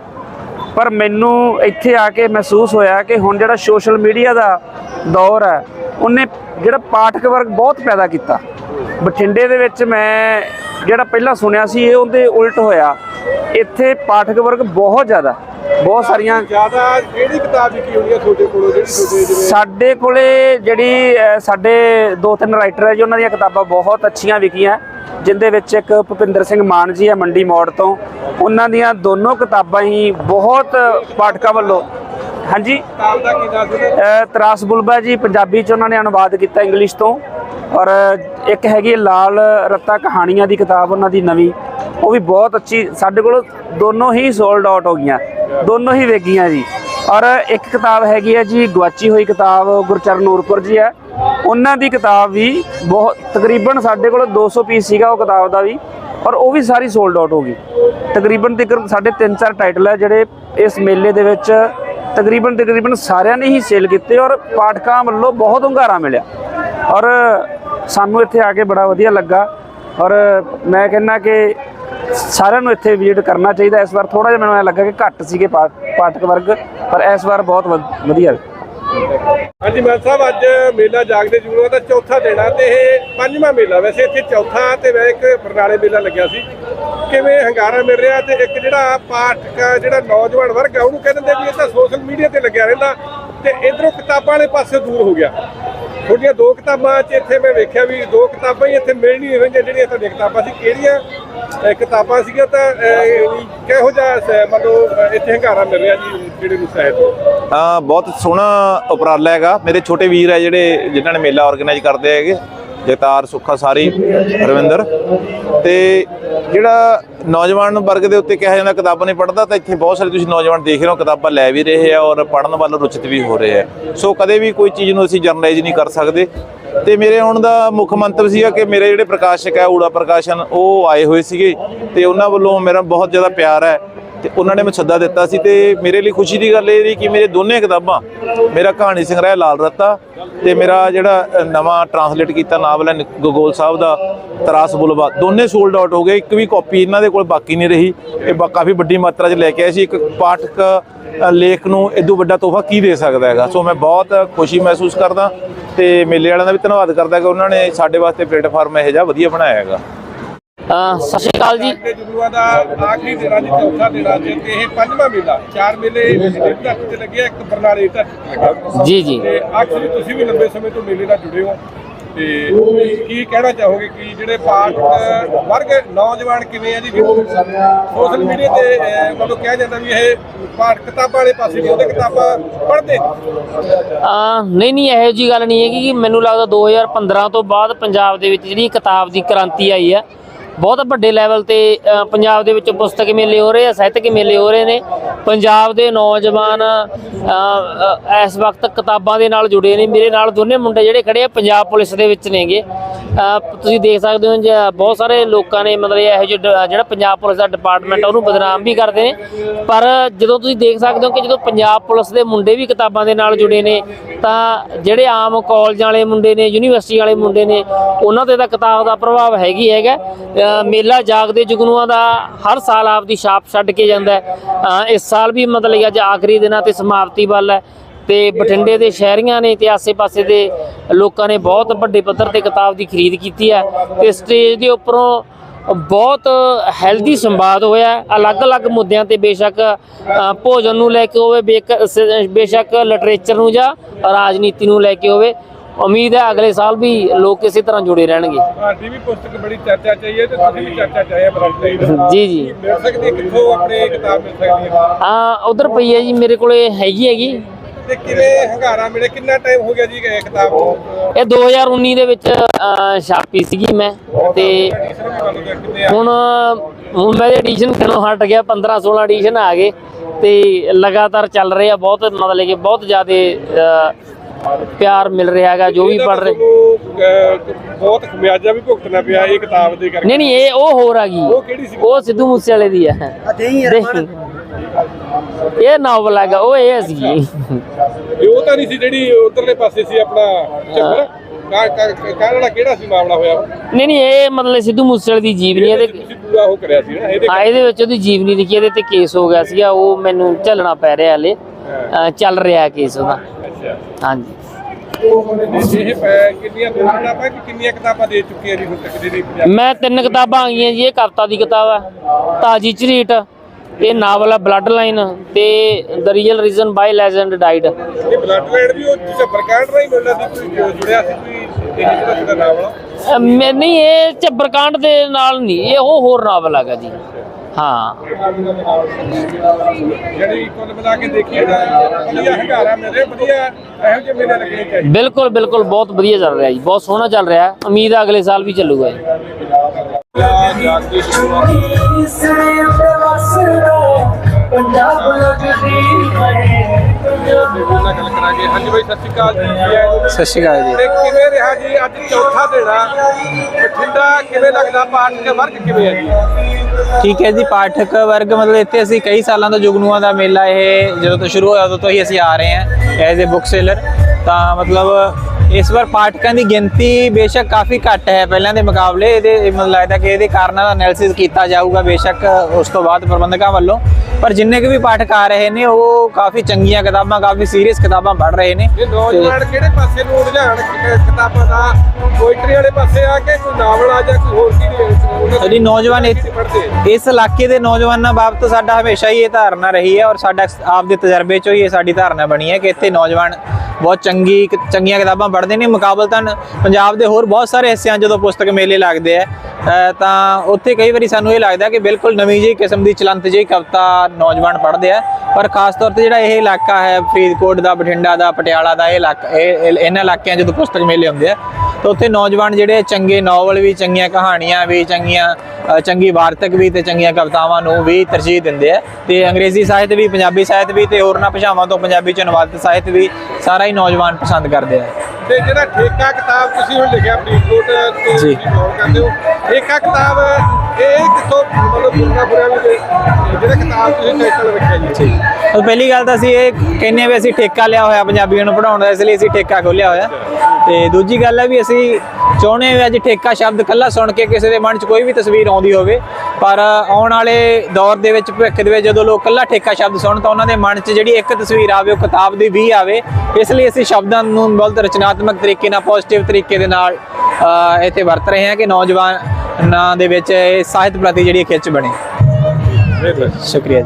ਪਰ ਮੈਨੂੰ ਇੱਥੇ ਆ ਕੇ ਮਹਿਸੂਸ ਹੋਇਆ ਕਿ ਹੁਣ ਜਿਹੜਾ ਸੋਸ਼ਲ ਮੀਡੀਆ ਦਾ ਦੌਰ ਹੈ, ਉਹਨੇ ਜਿਹੜਾ ਪਾਠਕ ਵਰਗ ਬਹੁਤ ਪੈਦਾ ਕੀਤਾ। ਬਠਿੰਡੇ ਦੇ ਵਿੱਚ ਮੈਂ ਜਿਹੜਾ ਪਹਿਲਾਂ ਸੁਣਿਆ ਸੀ, ਇਹ ਉਹਦੇ ਉਲਟ ਹੋਇਆ। ਇੱਥੇ ਪਾਠਕ ਵਰਗ ਬਹੁਤ ਜ਼ਿਆਦਾ ਬਹੁਤ ਸਾਰੀਆਂ ਜ਼ਿਆਦਾ ਕਿਹੜੀ ਕਿਤਾਬ ਵਿਕੀ ਹੋਣੀ ਹੈ ਤੁਹਾਡੇ ਕੋਲੋਂ ਜਿਹੜੀ ਤੁਹਾਡੇ ਜਿਵੇਂ ਸਾਡੇ ਕੋਲੇ ਜਿਹੜੀ ਸਾਡੇ ਦੋ ਤਿੰਨ ਰਾਈਟਰ ਹੈ ਜੀ ਉਹਨਾਂ ਦੀਆਂ ਕਿਤਾਬਾਂ ਬਹੁਤ ਅੱਛੀਆਂ ਵਿਕੀਆਂ ਜਿੰਦੇ ਵਿੱਚ ਇੱਕ ਭੁਪਿੰਦਰ ਸਿੰਘ ਮਾਨ ਜੀ ਹੈ ਮੰਡੀ ਮੋੜ ਤੋਂ। ਉਹਨਾਂ ਦੀਆਂ ਦੋਨੋਂ ਕਿਤਾਬਾਂ ਹੀ ਬਹੁਤ ਪਾਠਕਾਂ ਵੱਲੋਂ ਹਾਂਜੀ? ਕੀ ਤਰਾਸ ਬੁਲਬਾ ਜੀ ਪੰਜਾਬੀ ਚ ਉਹਨਾਂ ਨੇ ਅਨੁਵਾਦ ਕੀਤਾ ਇੰਗਲਿਸ਼ ਤੋਂ। ਔਰ ਇੱਕ ਹੈਗੀ ਲਾਲ ਰੱਤਾ ਕਹਾਣੀਆਂ ਦੀ ਕਿਤਾਬ ਉਹਨਾਂ ਦੀ ਨਵੀਂ, ਉਹ ਵੀ ਬਹੁਤ ਅੱਛੀ, ਸਾਡੇ ਕੋਲ ਦੋਨੋਂ ਹੀ ਸੋਲਡ ਆਊਟ ਹੋ ਗਈਆਂ, ਦੋਨੋਂ ਹੀ ਵੇਗੀਆਂ ਜੀ। ਔਰ ਇੱਕ ਕਿਤਾਬ ਹੈਗੀ ਹੈ ਜੀ ਗਵਾਚੀ ਹੋਈ ਕਿਤਾਬ ਗੁਰਚਰਨ ਨੂਰਪੁਰ ਜੀ ਹੈ। ਉਹਨਾਂ ਦੀ ਕਿਤਾਬ ਵੀ ਬਹੁਤ, ਤਕਰੀਬਨ ਸਾਡੇ ਕੋਲ 200 ਪੀਸ ਸੀਗਾ ਉਹ ਕਿਤਾਬ ਦਾ ਵੀ, ਔਰ ਉਹ ਵੀ ਸਾਰੀ ਸੋਲਡ ਆਊਟ ਹੋ ਗਈ। ਤਕਰੀਬਨ ਤਕਰੀਬਨ ਸਾਡੇ 3-4 ਟਾਈਟਲ ਹੈ ਜਿਹੜੇ ਇਸ ਮੇਲੇ ਦੇ ਵਿੱਚ ਤਕਰੀਬਨ ਤਕਰੀਬਨ ਸਾਰਿਆਂ ਨੇ ਹੀ ਸੇਲ ਕੀਤੇ ਔਰ ਪਾਠਕਾਂ ਵੱਲੋਂ ਬਹੁਤ ਹੁੰਗਾਰਾ ਮਿਲਿਆ। ਔਰ ਸਾਨੂੰ ਇੱਥੇ ਆ ਕੇ ਬੜਾ ਵਧੀਆ ਲੱਗਾ ਔਰ ਮੈਂ ਕਹਿੰਦਾ ਕਿ ਸਾਰਿਆਂ ਨੂੰ ਇੱਥੇ ਵਿਜ਼ਿਟ ਕਰਨਾ ਚਾਹੀਦਾ। ਇਸ ਵਾਰ ਥੋੜਾ ਜਿਹਾ ਮੈਨੂੰ ਐ ਲੱਗਾ ਕਿ ਘੱਟ ਸੀਗੇ ਪਾ- ਪਾਠਕ ਵਰਗ, ਪਰ ਇਸ ਵਾਰ ਬਹੁਤ ਵਧ- ਵਧੀਆ। ਹਾਂਜੀ, ਮੈਂ ਸਾਹਿਬ, ਅੱਜ ਮੇਲਾ ਜਾਗਦੇ ਜੂਨਾ ਦਾ ਚੌਥਾ ਦਿਨ ਆ ਤੇ ਇਹ ਪੰਜਵਾਂ ਮੇਲਾ। ਵੈਸੇ ਇੱਥੇ ਚੌਥਾ ਤੇ ਵੈ ਇੱਕ ਬਰਨਾਲੇ ਮੇਲਾ ਲੱਗਿਆ ਸੀ। ਕਿਵੇਂ ਹੰਗਾਰਾ ਮਿਲ ਰਿਹਾ ਤੇ ਇੱਕ ਜਿਹੜਾ ਪਾਠਕ ਜਿਹੜਾ ਨੌਜਵਾਨ ਵਰਗ ਆ, ਉਹਨੂੰ ਕਹਿੰਦੇ ਨੇ ਵੀ ਇਹ ਤਾਂ ਸੋਸ਼ਲ ਮੀਡੀਆ ਤੇ ਲੱਗਿਆ ਰਹਿੰਦਾ ਤੇ ਇਧਰੋਂ ਕਿਤਾਬਾਂ ਵਾਲੇ ਪਾਸੇ ਦੂਰ ਹੋ ਗਿਆ। ਤੁਹਾਡੀਆਂ ਦੋ ਕਿਤਾਬਾਂ ਚ ਇੱਥੇ ਮੈਂ ਵੇਖਿਆ ਵੀ ਦੋ ਕਿਤਾਬਾਂ ਹੀ ਇੱਥੇ ਮਿਲ ਨਹੀਂ ਰਹੀਆਂ ਜਿਹੜੀਆਂ ਤੁਹਾਡੀਆਂ ਕਿਤਾਬਾਂ ਸੀ। ਕਿਹੜੀਆਂ? ਕਿਤਾਬਾਂ ਸੀਗੀਆਂ ਤਾਂ ਕਿਹੋ ਜਿਹਾ ਮਤਲਬ ਇੱਥੇ ਹੰਗਾਰਾ ਮਿਲ ਰਿਹਾ ਜੀ, ਜਿਹੜੇ ਨੂੰ ਸਾਹਿਤ ਅ ਬਹੁਤ ਸੋਹਣਾ ਉਪਰਾਲਾ ਹੈਗਾ। ਮੇਰੇ ਛੋਟੇ ਵੀਰ ਹੈ ਜਿਹੜੇ, ਜਿਨ੍ਹਾਂ ਨੇ ਮੇਲਾ ਆਰਗੇਨਾਈਜ਼ ਕਰਦੇ ਹੈਗੇ। ਜਗਤਾਰ ਸੁੱਖਾ, ਸਾਰੀ ਰਵਿੰਦਰ ਤੇ ਜਿਹੜਾ ਨੌਜਵਾਨ ਵਰਗ ਦੇ ਉੱਤੇ ਕਿਹਾ ਜਾਂਦਾ ਕਿਤਾਬਾਂ ਨਹੀਂ ਪੜ੍ਹਦਾ, ਤਾਂ ਇੱਥੇ ਬਹੁਤ ਸਾਰੇ ਤੁਸੀਂ ਨੌਜਵਾਨ ਦੇਖ ਰਹੇ ਹੋ, ਕਿਤਾਬਾਂ ਲੈ ਵੀ ਰਹੇ ਆ ਔਰ ਪੜ੍ਹਨ ਵੱਲ ਰੁਚਿਤ ਵੀ ਹੋ ਰਹੇ ਆ। ਸੋ ਕਦੇ ਵੀ ਕੋਈ ਚੀਜ਼ ਨੂੰ ਅਸੀਂ ਜਰਨਲਾਈਜ਼ ਨਹੀਂ ਕਰ ਸਕਦੇ। ਤੇ ਮੇਰੇ ਆਉਣ ਦਾ ਮੁੱਖ ਮੰਤਵ ਸੀਗਾ ਕਿ ਮੇਰੇ ਜਿਹੜੇ ਪ੍ਰਕਾਸ਼ਕ ਹੈ ਊੜਾ ਪ੍ਰਕਾਸ਼ਨ, ਉਹ ਆਏ ਹੋਏ ਸੀਗੇ। ਤੇ ਉਹਨਾਂ ਵੱਲੋਂ ਮੇਰਾ ਬਹੁਤ ਜ਼ਿਆਦਾ ਪਿਆਰ ਹੈ। ਤੇ ਉਹਨਾਂ ਨੇ ਮੈਨੂੰ ਸੱਦਾ ਦਿੱਤਾ ਸੀ ਤੇ ਮੇਰੇ ਲਈ ਖੁਸ਼ੀ ਦੀ ਗੱਲ ਇਹ ਰਹੀ ਕਿ ਮੇਰੇ ਦੋਨੇ ਕਿਤਾਬਾਂ, ਮੇਰਾ ਕਹਾਣੀ ਸੰਗ੍ਰਹਿ ਲਾਲ ਰੱਤਾ ਤੇ ਮੇਰਾ ਜਿਹੜਾ ਨਵਾਂ ਟਰਾਂਸਲੇਟ ਕੀਤਾ ਨਾਵਲ ਹੈ ਨਿ- ਗਗੋਲ ਸਾਹਿਬ ਦਾ, ਤਰਾਸ ਬੁਲਵਾ ਦੋਨੇ ਸੋਲਡ ਆਊਟ ਹੋ ਗਏ, ਇੱਕ ਵੀ ਕਾਪੀ ਇਹਨਾਂ ਦੇ ਕੋਲ ਬਾਕੀ ਨਹੀਂ ਰਹੀ। ਇਹ ਬਾ- ਕਾਫੀ ਵੱਡੀ ਮਾਤਰਾ 'ਚ ਲੈ ਕੇ ਆਏ ਸੀ, ਇੱਕ ਪਾਠਕ ਲੇਖ ਨੂੰ ਇਦੋਂ ਵੱਡਾ ਤੋਹਫਾ ਕੀ ਦੇ ਸਕਦਾ ਹੈਗਾ? ਸੋ ਮੈਂ ਬਹੁਤ ਖੁਸ਼ੀ ਮਹਿਸੂਸ ਕਰਦਾ ਤੇ ਮੇਲੇ ਵਾਲਿਆਂ ਦਾ ਵੀ ਧੰਨਵਾਦ ਕਰਦਾ ਕਿ ਉਹਨਾਂ ਨੇ ਸਾਡੇ ਵਾਸਤੇ ਪਲੇਟਫਾਰਮ ਇਹੋ ਜਿਹਾ ਵਧੀਆ ਬਣਾਇਆ ਹੈਗਾ। ਸਤਿ ਸ਼੍ਰੀ ਅਕਾਲ ਜੀ। ਦਾ ਆਖਰੀ ਦਿਨ ਅੱਜ ਚੌਥਾ ਦਿਨ ਅੱਜ ਤੇ ਇਹ ਪੰਜਵਾਂ ਮੇਲਾ ਚਾਰ ਮੇਲੇ ਇੱਕ ਧਰਤੀ ਤੇ ਲੱਗੇ ਆ, ਇੱਕ ਬਰਨਾਲੇ ਧਰਤੀ ਜੀ ਜੀ। ਤੇ ਅਕਸਰ ਤੁਸੀਂ ਵੀ ਲੰਬੇ ਸਮੇਂ ਤੋਂ ਮੇਲੇ ਨਾਲ ਜੁੜੇ ਹੋ ਤੇ ਕੀ ਕਹਿਣਾ ਚਾਹੋਗੇ ਕਿ ਜਿਹੜੇ ਪਾਠਕ ਵਰਗ ਨੌਜਵਾਨ ਕਿਵੇਂ ਆ ਜੀ? ਸੋਸ਼ਲ ਮੀਡੀਆ ਤੇ ਮਤਲਬ ਕਿਹਾ ਜਾਂਦਾ ਵੀ ਇਹ ਪਾਠ ਕਿਤਾਬਾਂ ਵਾਲੇ ਪਾਸੇ ਨਹੀਂ ਉਹਦੇ ਕਿਤਾਬਾਂ ਪੜ੍ਹਦੇ ਅਹ ਨਹੀਂ ਨਹੀਂ ਇਹੋ ਜੀ ਗੱਲ ਨਹੀਂ ਹੈਗੀ ਕਿ ਮੈਨੂੰ ਲੱਗਦਾ 2015 ਤੋਂ ਬਾਅਦ ਪੰਜਾਬ ਦੇ ਵਿੱਚ ਜਿਹੜੀ ਕਿਤਾਬ ਦੀ ਕ੍ਰਾਂਤੀ ਆਈ ਹੈ ਬਹੁਤ ਵੱਡੇ ਲੈਵਲ ਤੇ ਪੰਜਾਬ ਦੇ ਵਿੱਚ ਪੁਸਤਕ ਮੇਲੇ ਹੋ ਰਹੇ ਆ ਸਾਹਿਤਕ ਮੇਲੇ ਹੋ ਰਹੇ ਨੇ। ਪੰਜਾਬ ਦੇ ਨੌਜਵਾਨ ਇਸ ਵਕਤ ਕਿਤਾਬਾਂ ਦੇ ਨਾਲ ਜੁੜੇ ਨੇ। ਮੇਰੇ ਨਾਲ ਦੋਨੇ ਮੁੰਡੇ ਜਿਹੜੇ ਖੜੇ ਆ ਪੰਜਾਬ ਪੁਲਿਸ ਦੇ ਵਿੱਚ ਨੇਗੇ। ਤੁਸੀਂ ਦੇਖ ਸਕਦੇ ਹੋ ਜੀ, ਬਹੁਤ ਸਾਰੇ ਲੋਕਾਂ ਨੇ ਮਤਲਬ ਇਹੋ ਜਿਹੇ ਡ- ਜਿਹੜਾ ਪੰਜਾਬ ਪੁਲਿਸ ਦਾ ਡਿਪਾਰਟਮੈਂਟ ਉਹਨੂੰ ਬਦਨਾਮ ਵੀ ਕਰਦੇ ਨੇ। ਪਰ ਜਦੋਂ ਤੁਸੀਂ ਦੇਖ ਸਕਦੇ ਹੋ ਕਿ ਜਦੋਂ ਪੰਜਾਬ ਪੁਲਿਸ ਦੇ ਮੁੰਡੇ ਵੀ ਕਿਤਾਬਾਂ ਦੇ ਨਾਲ ਜੁੜੇ ਨੇ ਤਾਂ ਜਿਹੜੇ ਆਮ ਕਾਲਜਾਂ ਵਾਲੇ ਮੁੰਡੇ ਨੇ ਯੂਨੀਵਰਸਿਟੀ ਵਾਲੇ ਮੁੰਡੇ ਨੇ ਉਹਨਾਂ ਤੇ ਤਾਂ ਕਿਤਾਬ ਦਾ ਪ੍ਰਭਾਵ ਹੈਗੀ ਹੈਗਾ। ਮੇਲਾ ਜਾਗਦੇ ਜੁਗਨੂਆਂ ਦਾ ਹਰ ਸਾਲ ਆਪਦੀ ਛਾਪ ਛੱਡ ਕੇ ਜਾਂਦਾ ਹੈ। ਇਸ ਸਾਲ ਵੀ ਮਤਲਬ ਅੱਜ ਆਖਰੀ ਦਿਨਾਂ ਤੇ ਸਮਾਪਤੀ ਵੱਲ ਹੈ ਤੇ ਬਠਿੰਡੇ ਦੇ ਸ਼ਹਿਰੀਆਂ ਨੇ ਤੇ ਆਸੇ-ਪਾਸੇ ਦੇ ਲੋਕਾਂ ਨੇ ਬਹੁਤ ਵੱਡੇ ਪੱਧਰ ਤੇ ਕਿਤਾਬ ਦੀ ਖਰੀਦ ਕੀਤੀ ਹੈ ਤੇ ਸਟੇਜ ਦੇ ਉੱਪਰੋਂ ਬਹੁਤ ਹੈਲਦੀ ਸੰਵਾਦ ਹੋਇਆ ਅਲੱਗ-ਅਲੱਗ ਮੁੱਦਿਆਂ ਤੇ ਬੇਸ਼ੱਕ ਭੋਜਨ ਨੂੰ ਲੈ ਕੇ ਹੋਵੇ, ਬੇਕ- ਬੇਸ਼ੱਕ ਲਿਟਰੇਚਰ ਨੂੰ ਜਾਂ ਰਾਜਨੀਤੀ ਨੂੰ ਲੈ ਕੇ ਹੋਵੇ ਉਮੀਦ ਹੈ ਅਗਲੇ ਸਾਲ ਵੀ ਲੋਕ ਇਸੇ ਤਰ੍ਹਾਂ ਜੁੜੇ ਰਹਿਣਗੇ। ਤੁਹਾਡੀ ਵੀ ਪੁਸਤਕ ਬੜੀ ਚਰਚਾ ਚਾਹੀਏ ਤੇ ਤੁਸੀਂ ਵੀ ਚਰਚਾ ਚਾਹੀਏ ਬਰਾਬਰ ਜੀ ਜੀ। ਮਿਲ ਸਕਦੀ ਹੈ? ਕਿੱਥੋਂ ਆਪਣੇ ਕਿਤਾਬ ਮਿਲ ਸਕਦੀ ਹੈ? ਆ ਉਧਰ ਪਈ ਹੈ ਜੀ ਮੇਰੇ ਕੋਲੇ ਹੈਗੀ ਹੈਗੀ। ਤੇ ਕਿਵੇਂ ਹੰਗਾਰਾ ਮਿਲੇ ਕਿੰਨਾ ਟਾਈਮ ਹੋ ਗਿਆ ਜੀ ਇਹ ਕਿਤਾਬ ਨੂੰ? ਇਹ 2019 ਦੇ ਵਿੱਚ ਛਾਪੀ ਸੀਗੀ ਮੈਂ। ਤੇ ਹੁਣ ਹੁਣ ਮੈਂ ਐਡੀਸ਼ਨ ਕਿਨੋਂ ਹਟ ਗਿਆ? 15 16 ਐਡੀਸ਼ਨ ਆ ਗਏ। ਤੇ ਲਗਾਤਾਰ ਚੱਲ ਰਹੇ ਆ ਬਹੁਤ ਮਤਲਬ ਕਿ ਬਹੁਤ ਜ਼ਿਆਦਾ ਪਿਆਰ ਮਿਲ ਰਿਹਾ ਹੈਗਾ ਜੋ ਵੀ ਪੜ ਰਹੇ ਬਹੁਤ ਖਮਿਆਜਾ ਵੀ ਭੁਗਤਣਾ ਪਿਆ ਇਹ ਕਿਤਾਬ ਦੇ ਕਰਕੇ। ਨਹੀਂ ਨਹੀਂ ਇਹ ਉਹ ਹੋਰ ਆ ਗਈ। ਉਹ ਕਿਹੜੀ ਸੀ? ਉਹ ਸਿੱਧੂ ਮੂਸੇ ਵਾਲੇ ਦੀ ਹੈ। ਇਹ ਨਾਵਲ ਹੈਗਾ ਉਹ ਇਹ ਸੀ। ਇਹ ਉਹ ਤਾਂ ਨਹੀਂ ਸੀ ਜਿਹੜੀ ਉਧਰਲੇ ਪਾਸੇ ਸੀ ਆਪਣਾ ਚੱਕਰ ਕਾਹ ਵਾਲਾ ਕਿਹੜਾ ਸੀ ਮਾਮਲਾ ਹੋਇਆ? ਨਹੀਂ ਨਹੀਂ ਇਹ ਮਤਲਬ ਸਿੱਧੂ ਮੂਸੇ ਵਾਲੇ ਦੀ ਜੀਵਨੀ ਇਹਦੇ ਪੂਰਾ ਉਹ ਕਰਿਆ ਸੀ ਨਾ ਇਹਦੇ ਆ ਇਹਦੇ ਵਿੱਚ ਉਹਦੀ ਜੀਵਨੀ ਲਿਖੀ ਇਹਦੇ ਤੇ ਕੇਸ ਹੋ ਗਿਆ ਸੀਗਾ ਉਹ ਮੈਨੂੰ ਝੱਲਣਾ ਪੈ ਰਿਹਾ ਹਲੇ। ਚੱਲ ਰਿਹਾ ਕੇਸ ਉਹਦਾ। ਅੱਛਾ ਹਾਂਜੀ। ਇਹ ਪੈ- ਕਿੰਨੀਆਂ ਦੋ ਕਿਤਾਬਾਂ ਕਿ ਕਿੰਨੀਆਂ ਕਿਤਾਬਾਂ ਦੇ ਚੁੱਕੇ ਆ ਜੀ ਹੁਣ ਤੱਕ ਜਿਹੜੀ ਪੰਜਾਬ ਮੈਂ ਤਿੰਨ ਕਿਤਾਬਾਂ ਆ ਗਈਆਂ ਜੀ ਇਹ ਕਵਿਤਾ ਦੀ ਕਿਤਾਬ ਹੈ ਤਾਜੀ ਝਰੀਟ ਇਹ ਨਾਵਲ ਹੈ ਬਲੱਡ ਲਾਈਨ ਤੇ the real reason why legend died ਇਹ ਬਲੱਡ ਲਾਈਨ ਵੀ ਉਹ ਜਿਸ ਬਰਕਾਂਡ ਰਾਈ ਮਿਲਦਾ ਸੀ ਕੋਈ ਜੋ ਜੁੜਿਆ ਸੀ ਕੋਈ ਇਹ ਜਿਹੜਾ ਸੀਗਾ ਨਾਵਲ ਮੈਂ ਨਹੀਂ ਇਹ ਝੱਬਰਕਾਂਡ ਦੇ ਨਾਲ ਨਹੀਂ ਇਹ ਉਹ ਹੋਰ ਨਾਵਲ ਹੈਗਾ ਜੀ। ਹਾਂ। ਜਿਹੜੀ ਕੁੱਲ ਮਿਲਾ ਕੇ ਦੇਖੀਏ ਤਾਂ ਵਧੀਆ ਹੰਗਾਰਾ ਮਿਲੇ ਵਧੀਆ ਇਹੋ ਜਿਹੇ ਮੇਲੇ ਲੱਗਣੇ ਚਾਹੀਦੇ। ਬਿਲਕੁਲ ਬਿਲਕੁਲ ਬਹੁਤ ਵਧੀਆ ਚੱਲ ਰਿਹਾ ਜੀ ਬਹੁਤ ਸੋਹਣਾ ਚੱਲ ਰਿਹਾ। ਹੈ। ਉਮੀਦ ਹੈ ਅਗਲੇ ਸਾਲ ਵੀ ਚੱਲੂਗਾ ਜੀ। ਨਾਲ ਗੱਲ ਕਰਾਂਗੇ। ਹਾਂਜੀ ਬਾਈ ਸਤਿ ਸ਼੍ਰੀ ਅਕਾਲ ਜੀ। ਸਤਿ ਸ਼੍ਰੀ ਅਕਾਲ ਜੀ। ਤੇ ਕਿਵੇਂ ਰਿਹਾ ਜੀ ਅੱਜ ਚੌਥਾ ਦਿਨ ਆ? ਬਠਿੰਡਾ ਕਿਵੇਂ ਲੱਗਦਾ? ਪਾਠਕ ਵਰਗ ਕਿਵੇਂ ਹੈ ਜੀ? ਠੀਕ ਹੈ ਜੀ ਪਾਠਕ ਵਰਗ ਮਤਲਬ ਇੱਥੇ ਅਸੀਂ ਕਈ ਸਾਲਾਂ ਤੋਂ ਜੁਗਨੂਆਂ ਦਾ ਮੇਲਾ ਇਹ ਜਦੋਂ ਤੋਂ ਸ਼ੁਰੂ ਹੋਇਆ ਉਦੋਂ ਤੋਂ ਹੀ ਅਸੀਂ ਆ ਰਹੇ ਹਾਂ ਐਜ਼ ਅ ਬੁੱਕ ਸੇਲਰ ਤਾਂ ਮਤਲਬ ਇਸ ਵਾਰ ਪਾਠਕਾਂ ਦੀ ਗਿਣਤੀ ਬੇਸ਼ੱਕ ਕਾਫੀ ਘੱਟ ਹੈ ਪਹਿਲਾਂ ਦੇ ਮੁਕਾਬਲੇ। ਇਹਦੇ ਮੈਨੂੰ ਲੱਗਦਾ ਕਿ ਇਹਦੇ ਕਾਰਨਾਂ ਦਾ ਐਨਾਲਿਸਿਸ ਕੀਤਾ ਜਾਊਗਾ ਬੇਸ਼ੱਕ ਉਸ ਤੋਂ ਬਾਅਦ ਪ੍ਰਬੰਧਕਾਂ ਵੱਲੋਂ। ਪਰ ਜਿੰਨੇ ਕੁ ਵੀ ਪਾਠਕ ਆ ਰਹੇ ਨੇ ਉਹ ਕਾਫੀ ਚੰਗੀਆਂ ਕਿਤਾਬਾਂ ਕਾਫੀ ਸੀਰੀਅਸ ਕਿਤਾਬਾਂ ਪੜ੍ਹ ਰਹੇ ਨੇ। ਇਹ ਨੌਜਵਾਨ ਕਿਹੜੇ ਪਾਸੇ ਨੂੰ ਰੁਝਾਨ ਕਿਤਾਬਾਂ ਦਾ ਪੋਇਟਰੀ ਵਾਲੇ ਪਾਸੇ ਆ ਕੇ ਕੋਈ ਨਾਵਲ ਆ ਜਾਂ ਕੋਈ ਹੋਰ ਕੀ ਸਾਡੀ ਨੌਜਵਾਨ ਇਸ- ਇਲਾਕੇ ਦੇ ਨੌਜਵਾਨਾਂ ਬਾਬਤ ਸਾਡਾ ਹਮੇਸ਼ਾ ਹੀ ਇਹ ਧਾਰਨਾ ਰਹੀ ਹੈ ਔਰ ਸਾਡਾ ਆਪ ਦੇ ਤਜਰਬੇ ਚੋਂ ਹੀ ਇਹ ਸਾਡੀ ਧਾਰਨਾ ਬਣੀ ਹੈ ਕਿ ਇੱਥੇ ਨੌਜਵਾਨ ਬਹੁਤ ਚੰਗੀ ਚੰਗੀਆਂ ਕਿਤਾਬਾਂ ਪੜ੍ਹਦੇ ਨੇ। ਮੁਕਾਬਲਤਨ ਪੰਜਾਬ ਦੇ ਹੋਰ ਬਹੁਤ ਸਾਰੇ ਹਿੱਸਿਆਂ ਜਦੋਂ ਪੁਸਤਕ ਮੇਲੇ ਲੱਗਦੇ ਆ ਤਾਂ ਉੱਥੇ ਕਈ ਵਾਰੀ ਸਾਨੂੰ ਇਹ ਲੱਗਦਾ ਕਿ ਬਿਲਕੁਲ ਨਵੀਂ ਜਿਹੀ ਕਿਸਮ ਦੀ ਚਲੰਤ ਜਿਹੀ ਕਵਿਤਾ ਨੌਜਵਾਨ ਪੜ੍ਹਦੇ ਆ। ਪਰ ਖਾਸ ਤੌਰ ਤੇ ਜਿਹੜਾ ਇਹ ਇਲਾਕਾ ਹੈ, ਫਰੀਦਕੋਟ ਦਾ, ਬਠਿੰਡਾ ਦਾ, ਪਟਿਆਲਾ ਦਾ, ਇਹ ਇਲਾਕਾ, ਇਹ ਇਹਨਾਂ ਇਲਾਕਿਆਂ 'ਚ ਜਦੋਂ ਪੁਸਤਕ ਮੇਲੇ ਹੁੰਦੇ ਆ, ਤਾਂ ਉੱਥੇ ਨੌਜਵਾਨ ਜਿਹੜੇ ਚੰਗੇ ਨੋਵਲ ਵੀ, ਚੰਗੀਆਂ ਕਹਾਣੀਆਂ ਵੀ, ਚੰਗੀਆਂ ਚੰਗੀ ਵਾਰਤਕ ਵੀ ਤੇ ਚੰਗੀਆਂ ਕਵਿਤਾਵਾਂ ਨੂੰ ਵੀ ਤਰਜੀਹ ਦਿੰਦੇ ਆ। ਤੇ ਅੰਗਰੇਜ਼ੀ ਸਾਹਿਤ ਵੀ, ਪੰਜਾਬੀ ਸਾਹਿਤ ਵੀ ਤੇ ਹੋਰਨਾਂ ਭਾਸ਼ਾਵਾਂ ਤੋਂ ਪੰਜਾਬੀ ਚ ਅਨੁਵਾਦਿਤ ਸਾਹਿਤ ਵੀ ਸਾਰਾ ਹੀ ਨੌਜਵਾਨ ਪਸੰਦ ਕਰਦੇ ਆ। ਤੇ ਜਿਹੜਾ ਠੇਕਾ ਕਿਤਾਬ ਤੁਸੀਂ ਹੁਣ ਲਿਖਿਆ ਫਰੀਦਕੋਟ ਤੋਂ ਜੀ। ਗੌਰ ਕਰਦੇ ਹੋ। ਠੇਕਾ ਕਿਤਾਬ ਇਹ ਕਿੱਥੋਂ ਮਤਲਬ ਪੂਰਾ ਪੂਰਾ ਵੀ ਤੇ ਜਿਹੜਾ ਕਿਤਾਬ ਤੁਸੀਂ ਟਾਈਟਲ ਰੱਖਿਆ ਜੀ? ਤਾਂ ਪਹਿਲੀ ਗੱਲ ਤਾਂ ਅਸੀਂ ਇਹ ਕਹਿੰਨੇ ਵੀ ਅਸੀਂ ਠੇਕਾ ਲਿਆ ਹੋਇਆ ਪੰਜਾਬੀਆਂ ਨੂੰ ਪੜਾਉਣ ਦਾ ਇਸ ਲਈ ਅਸੀਂ ਠੇਕਾ ਖੋਲਿਆ ਹੋਇਆ। ਤੇ ਦੂਜੀ ਗੱਲ ਹੈ ਵੀ ਅਸੀਂ ਚਾਹੁੰਦੇ ਹਾਂ ਅੱਜ ਠੇਕਾ ਸ਼ਬਦ ਕੱਲਾ ਸੁਣ ਕੇ ਕਿਸੇ ਦੇ ਮਨ 'ਚ ਕੋਈ ਵੀ ਤਸਵੀਰ ਆਉਂਦੀ ਹੋਵੇ ਪਰ ਆਉਣ ਵਾਲੇ ਦੌਰ ਦੇ ਵਿੱਚ ਭਵਿੱਖ ਦੇ ਵਿੱਚ ਜਦੋਂ ਲੋਕ ਕੱਲਾ ਠੇਕਾ ਸ਼ਬਦ ਸੁਣਨ ਤਾਂ ਉਹਨਾਂ ਦੇ ਮਨ 'ਚ ਜਿਹੜੀ ਇੱਕ ਤਸਵੀਰ ਆਵੇ ਉਹ ਕਿਤਾਬ ਦੀ ਵੀ ਆਵੇ। ਇਸ ਲਈ ਅਸੀਂ ਸ਼ਬਦਾਂ ਨੂੰ ਬਹੁਤ ਰਚਨਾਤਮਕ ਤਰੀਕੇ ਨਾਲ ਪੋਜ਼ਿਟਿਵ ਤਰੀਕੇ ਦੇ ਨਾਲ ਇੱਥੇ ਵਰਤ ਰਹੇ ਹਾਂ ਕਿ ਨੌਜਵਾਨਾਂ ਦੇ ਵਿੱਚ ਇਹ ਸਾਹਿਤ ਪ੍ਰਤੀ ਜਿਹੜੀ ਖਿੱਚ ਬਣੇ। ਸ਼ੁਕਰੀਆ